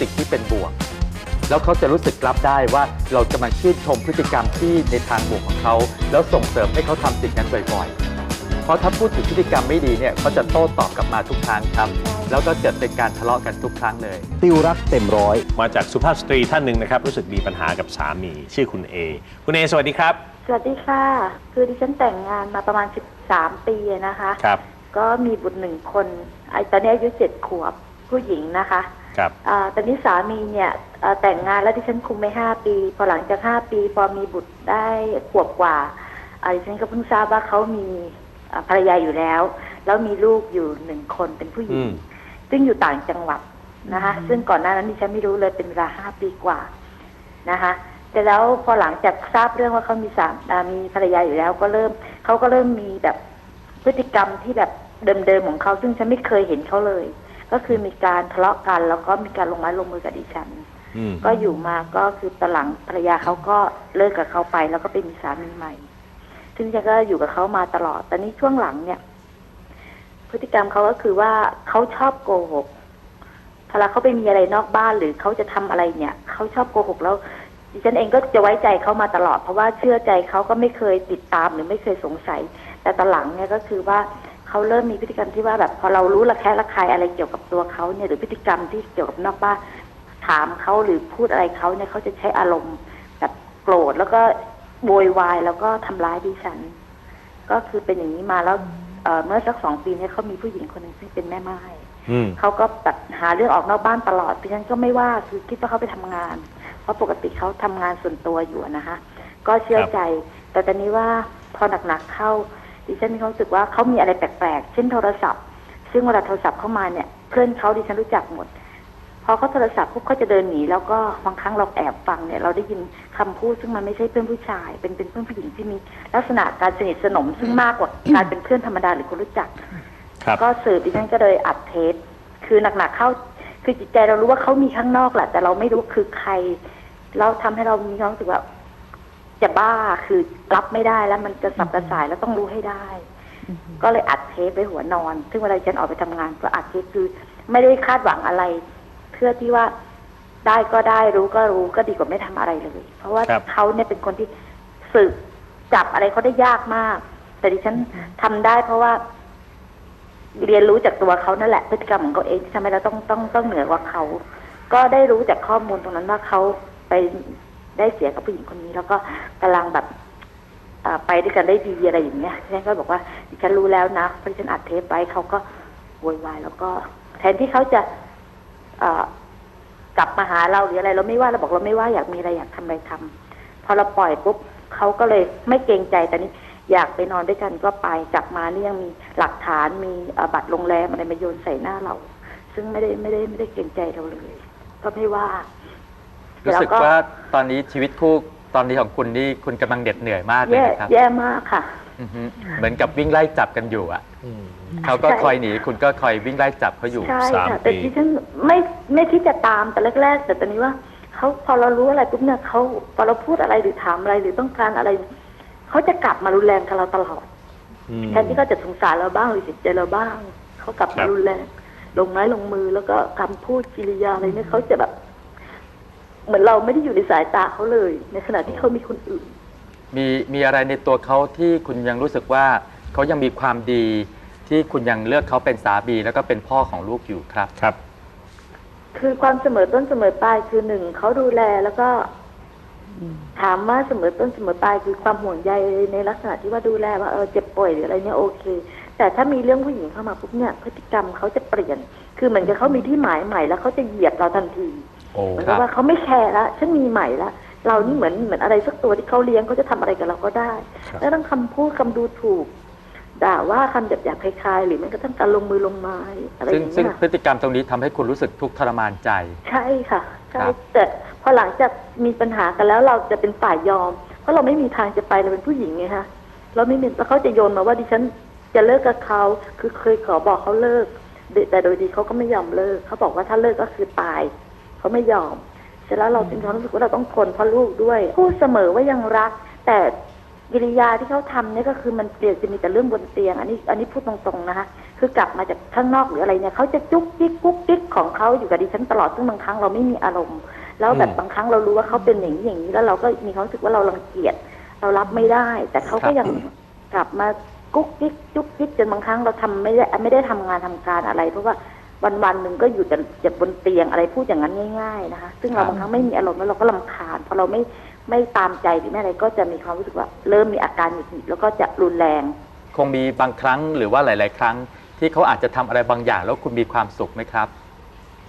สิ่งที่เป็นบวก แล้วเขาจะรู้สึกรับได้ว่าเราจะมาชื่นชมพฤติกรรมที่ในทางบวกของเขา แล้วส่งเสริมให้เขาทำสิ่งนั้นบ่อยๆ เพราะถ้าพูดถึงพฤติกรรมไม่ดีเนี่ยเขาจะโต้ตอบกลับมาทุกครั้งครับ แล้วก็เกิดเป็นการทะเลาะกันทุกครั้งเลย ติวรักเต็มร้อย มาจากสุภาพสตรีท่านหนึ่งนะครับ รู้สึกมีปัญหากับสามี ชื่อคุณเอคุณเอสวัสดีครับ สวัสดีค่ะ คือดิฉันแต่งงานมาประมาณ 13 ปีนะคะ ครับ ก็มีบุตรหนึ่งคนไอ้ตอนนี้อายุเจ็ดขวบผู้หญิงนะคะ ครับอ่าตอนนี้สามีเนี่ยเอ่อแต่งงานแล้วดิฉันคุมไปห้าปี พอหลังจากห้าปี พอมีบุตรได้ขวบกว่าอ่าดิฉันก็เพิ่งทราบว่าเขามีอ่าภรรยาอยู่แล้ว แล้วมีลูกอยู่หนึ่งคนเป็นผู้หญิอืง ม ซึ่งอยู่ต่างจังหวัดนะคะซึ่งก่อนหน้านั้นดิฉันไม่รู้เลยเป็นเวลาห้าปีกว่านะคะแต่แล้วพอหลังจากทราบเรื่องว่าเขามีสามอ่ามีภรรยาอยู่แล้วก็เริ่มเขาก็เริ่มมีแบบพฤติกรรมที่แบบเดิมๆของเขาซึ่งฉันไม่เคยเห็นเขาเลย ก็คือมีการทะเลาะกัน แล้วก็มีการลงไม้ลงมือกับดิฉันอืมก็อยู่มาก็คือตอนหลังภรรยาเขาก็เลิกกับเขาไป แล้วก็ไปมีสามีใหม่ ซึ่งฉันก็อยู่กับเขามาตลอด แต่นี้ช่วงหลังเนี่ย พฤติกรรมเขาก็คือว่าเขาชอบโกหกเวลาเขาไปมีอะไรนอกบ้านหรือเขาจะทำอะไรเนี่ยเขาชอบโกหกแล้วดิฉันเองก็จะไว้ใจเขามาตลอด เพราะว่าเชื่อใจเขาก็ไม่เคยติดตามหรือไม่เคยสงสัย แต่ตอนหลังเนี่ยก็คือว่า เขาเริ่มมีพฤติกรรมที่ว่าแบบพอเรารู้ระแคะระคายอะไรเกี่ยวกับตัวเขาเนี่ยหรือพฤติกรรมที่เกี่ยวกับนอกบ้านถามเขาหรือพูดอะไรเขาเนี่ยเขาจะใช้อารมณ์แบบโกรธแล้วก็โวยวายแล้วก็ทำร้ายดิฉัน ก็คือเป็นอย่างนี้มาแล้วเอ่อเมื่อสักสองปีเนี่ยเขามีผู้หญิงคนหนึ่งซึ่งเป็นแม่ไม้อืมเขาก็แบบหาเรื่องออกนอกบ้านตลอดดิฉันก็ไม่ว่าคือคิดว่าเขาไปทำงาน เพราะปกติเขาทำงานส่วนตัวอยู่อะนะคะ ก็เชื่อครับใจ แต่ตอนนี้ว่าพอหนักๆเข้า ดิฉันมีความรู้สึกว่าเขามีอะไรแปลกๆ เช่นโทรศัพท์ ซึ่งเวลาโทรศัพท์เข้ามาเนี่ย เพื่อนเขาดิฉันรู้จักหมด พอเขาโทรศัพท์ปุ๊บเขาจะเดินหนี แล้วก็บางครั้งเราแอบฟังเนี่ย เราได้ยินคำพูดซึ่งมันไม่ใช่เพื่อนผู้ชาย เป็นเป็นเพื่อนผู้หญิงที่มีลักษณะการสนิทสนมซึ่งมากกว่าการเป็นเพื่อนธรรมดาหรือคนรู้จักครับก็สืบดิฉันก็เลยอัดเทปคือหนักๆเข้า คือจิตใจเรารู้ว่าเขามีข้างนอกแหละแต่เราไม่รู้คือใคร เราทำให้เรามีความรู้สึกว่า จะบ้าคือรับไม่ได้แล้วมันจะสับกระส่ายแล้วต้องรู้ให้ได้ ก็เลยอัดเทปไปหัวนอน ซึ่งเวลาฉันออกไปทำงาน ก็อัดเทปคือ ไม่ได้คาดหวังอะไร เพื่อที่ว่าได้ก็ได้รู้ก็รู้ก็ดีกว่าไม่ทำอะไรเลย เพราะว่าครับเขาเนี่ยเป็นคนที่สืบจับอะไรเขาได้ยากมาก แต่ดิฉันทำได้ เพราะว่า เรียนรู้จากตัวเขานั่นแหละพฤติกรรมของเขาเองที่ทำให้เราต้องต้องต้องเหนือกว่าเขา ก็ได้รู้จากข้อมูลตรงนั้นว่าเขาไป ได้เสียกับผู้หญิงคนนี้ แล้วก็กำลังแบบไปด้วยกันได้ดีอะไรอย่างเงี้ยฉันก็บอกว่าดิฉันรู้แล้วนะเพราะฉันอัดเทปไว้เขาก็โวยวายแล้วก็ แทนที่เขาจะกลับมาหาเราหรืออะไร เราไม่ว่าเราบอกเราไม่ว่าอยากมีอะไรอยากทำอะไรทำพอเราปล่อยปุ๊บเขาก็เลยไม่เกรงใจแต่นี้อยากไปนอนด้วยกันก็ไปกลับมาเนี่ยังมีหลักฐานมีบัตรโรงแรมอะไรมาโยนใส่หน้าเรา ซึ่งไม่ได้ไม่ได้ไม่ได้เกรงใจเราเลย ก็ไม่ว่า รู้สึกแล้วว่าตอนนี้ชีวิตคู่ตอนนี้ของคุณนี่คุณกำลังเหน็ดเหนื่อยมากเลยแย่นะครับแย่มากค่ะ อือฮึเหมือนกับวิ่งไล่จับกันอยู่อะเขาก็ใช่คอยหนีคุณก็คอยวิ่งไล่จับเขาอยู่ ใช่สามค่ะแต่ปี ที่ฉันไม่ไม่คิดจะตามแต่แรกๆ แต่ตอนนี้ว่าเขาพอเรารู้อะไรปุ๊บเนี่ยเขาพอเราพูดอะไรหรือถามอะไรหรือต้องการอะไร เขาจะกลับมารุนแรงกับเราตลอดอืม แทนที่เขาจะสงสารเราบ้างหรือเห็นใจเราบ้างเขากลับครัมาบ รุนแรง ลงไม้ลงมือแล้วก็คำพูดกิริยาอะไรเนี่ยเขาจะแบบ เหมือนเราไม่ได้อยู่ในสายตาเขาเลย ในขณะที่เขามีคนอื่น มีมีอะไรในตัวเขาที่คุณยังรู้สึกว่าเขายังมีความดีที่คุณยังเลือกเขาเป็นสามีแล้วก็เป็นพ่อของลูกอยู่ครับ ครับ คือความเสมอต้นเสมอปลายคือหนึ่งเขาดูแลแล้วก็ถามว่าเสมอต้นเสมอปลายคือความห่วงใยในลักษณะที่ว่าดูแลว่าเออเจ็บป่วยหรืออะไรเนี่ยโอเค แต่ถ้ามีเรื่องผู้หญิงเข้ามาปุ๊บเนี่ยพฤติกรรมเขาจะเปลี่ยน คือเหมือนกับเขามีที่หมายใหม่แล้วเขาจะเหยียบเราทันทีโอ้ เหมือนครักับบว่าเขาไม่แคร์ละฉันมีใหม่ละเรานี่เหมือนเหมือนอะไรสักตัวที่เขาเลี้ยงเขาจะทำอะไรกับเราก็ได้ แล้วต้องคำพูดคำดูถูก ด่าว่าคำหยาบๆคล้ายๆ หรือแม้กระทั่งการลงมือลงไม้อะไรอซึ่งย่างซึ่งเงี้ยพฤติกรรมตรงนี้ทำให้คุณรู้สึกทุกข์ทรมานใจ ใช่ค่ะใช่ครับแต่พอหลังจากมีปัญหากันแล้วเราจะเป็นฝ่ายยอม เพราะเราไม่มีทางจะไปเราเป็นผู้หญิงไงคะเราไม่มีแล้วเขาจะโยนมาว่าดิฉันจะเลิกกับเขาคือเคยขอบอกเขาเลิก แต่โดยดีเขาก็ไม่ยอมเลิกเขาบอกว่าถ้าเลิกก็คือตาย เขาไม่ยอม เสร็จแล้วเราจึงความรู้สึกว่าเราต้องทนเพราะลูกด้วยพูดเสมอว่ายังรัก แต่กิริยาที่เขาทำเนี่ยก็คือมันเปลี่ยนจะมีแต่เรื่องบนเตียง อันนี้อันนี้พูดตรงๆนะคะ คือกลับมาจากข้างนอกหรืออะไรเนี่ยเขาจะจุกจิกกุ๊กกิ๊กของเขาอยู่กับดิฉันตลอดซึ่งบางครั้งเราไม่มีอารมณ์ แล้วแบบอืมบางครั้งเรารู้ว่าเขาเป็นอย่างนี้อย่างนี้แล้วเราก็มีความรู้สึกว่าเรารังเกียจเรารับไม่ได้ แต่เขาก็ยังกลับมากุ๊กกิ๊กจุกจิกจนบางครั้งเราทำไม่ได้ไม่ได้ทำงานทำการอะไร เพราะว่า วันวันๆหนึ่งก็อยู่แต่จะบนเตียงอะไรพูดอย่างนั้นง่าย ๆนะคะ ซึ่งเราบางครั้งไม่มีอารมณ์แล้วเราก็ลำคาญพอเราไม่ไม่ตามใจหรือไม่อะไรก็จะมีความรู้สึกว่า เริ่มมีอาการหงุดหงิดแล้วก็จะรุนแรง คงมีบางครั้งหรือว่าหลาย ๆ ครั้ง ที่เขาอาจจะทำอะไรบางอย่างแล้วคุณมีความสุขไหมครับ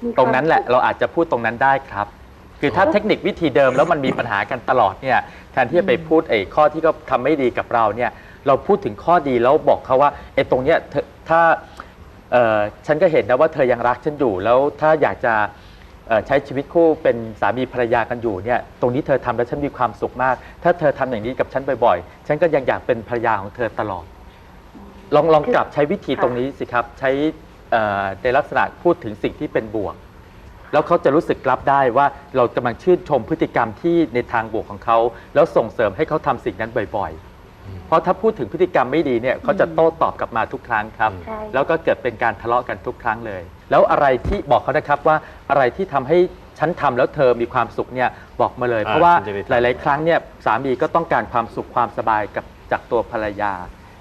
มีความตรงนั้นแหละสุขเราอาจจะพูดตรงนั้นได้ครับ คือถ้าเทคนิควิธีเดิมแล้วมันมีปัญหากันตลอดเนี่ยแทนที่จะไปพูดไอ้ข้อที่เขาทำไม่ดีกับเราเนี่ย เราพูดถึงข้อดีแล้วบอกเขาว่าไอ้ตรงเนี้ยเธอถ้าเอ่อ ฉันก็เห็นนะว่าเธอยังรักฉันอยู่ แล้วถ้าอยากจะใช้ชีวิตคู่เป็นสามีภรรยากันอยู่เนี่ย ตรงนี้เธอทำแล้วฉันมีความสุขมาก ถ้าเธอทำอย่างนี้กับฉันบ่อยๆ ฉันก็ยังอยากเป็นภรรยาของเธอตลอด ลองลองกลับใช้วิธีตรงนี้สิครับ ใช้ในลักษณะพูดถึงสิ่งที่เป็นบวก แล้วเขาจะรู้สึกรับได้ว่าเรากำลังชื่นชมพฤติกรรมที่ในทางบวกของเขา แล้วส่งเสริมให้เขาทำสิ่งนั้นบ่อย ๆ เพราะถ้าพูดถึงพฤติกรรมไม่ดีเนี่ยเขาจะโต้ตอบกลับมาทุกครั้งครับ ใช่ แล้วก็เกิดเป็นการทะเลาะกันทุกครั้งเลย แล้วอะไรที่บอกเขานะครับว่าอะไรที่ทำให้ฉันทำแล้วเธอมีความสุขเนี่ยบอกมาเลย อ่าเพราะว่าฉันจะได้ทำ หลาย ๆ ครั้งเนี่ยสามีก็ต้องการความสุขความสบายกับจากตัวภรรยา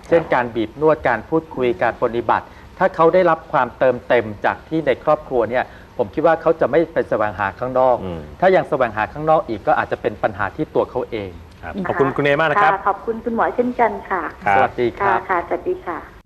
เช่นการบีบนวดการพูดคุยการปฏิบัติ ถ้าเขาได้รับความเติมเต็มจากที่ในครอบครัวเนี่ยผมคิดว่าเขาจะไม่ไปแสวงหาข้างนอก อืม ถ้ายังแสวงหาข้างนอกอีกก็อาจจะเป็นปัญหาที่ตัวเขาเอง ครับขอบคุณคุณเอมากนะครับ ขอบคุณคุณหมอเช่นกันค่ะครับสวัสดีคค่ะรับ ค่ะ สวัสดีค่ะ